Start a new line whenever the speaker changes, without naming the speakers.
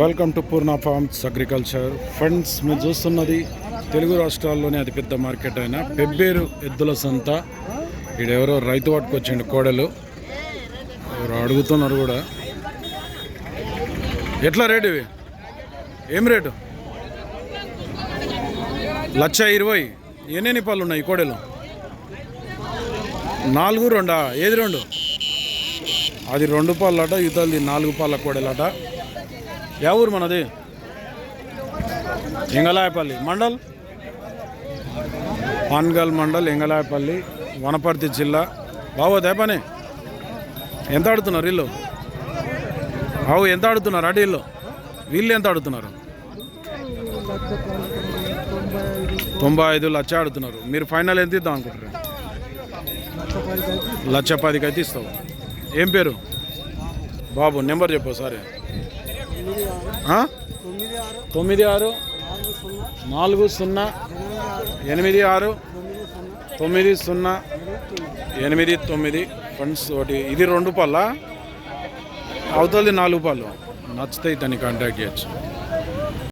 Welcome to Purna farms agriculture. Friends మీరు చూస్తున్నది తెలుగు రాష్ట్రాల్లోనే అతిపెద్ద మార్కెట్ అయిన పెబ్బేరు ఎద్దుల సంత. ఈడెవరో రైతు పట్టుకొచ్చిండు కోడలు. ఎవరు అడుగుతున్నారు కూడా. ఎట్లా రేటు ఇవి? ఏం రేటు? లక్ష ఇరవై. ఎన్నెన్ని పళ్ళు ఉన్నాయి కోడలు? నాలుగు రెండా? ఏది రెండు? అది రెండు పాలట ఇతలది నాలుగు పాల కోడలట యా ఊరు మనది? ఎంగలాయపల్లి మండల్? పాన్గల్ మండల్ ఎంగలాయపల్లి వనపర్తి జిల్లా. బాగోదే పని ఎంత ఆడుతున్నారు వీళ్ళు? బావు ఎంత ఆడుతున్నారు అటు వీళ్ళు? వీళ్ళు ఎంత ఆడుతున్నారు? తొంభై ఐదు లక్ష ఆడుతున్నారు. మీరు ఫైనల్ ఎంత ఇద్దాం అనుకుంటారు లక్ష పదికి అయితే ఇస్తావు ఏం పేరు? బాబు నెంబర్ చెప్పు సరే తొమ్మిది ఆరు నాలుగు సున్నా ఎనిమిది ఆరు తొమ్మిది సున్నా ఎనిమిది తొమ్మిది. ఫండ్స్ ఒకటి ఇది రెండు పళ్ళ అవతలది నాలుగు పళ్ళు నచ్చితే దాన్ని కాంటాక్ట్ చేయొచ్చు.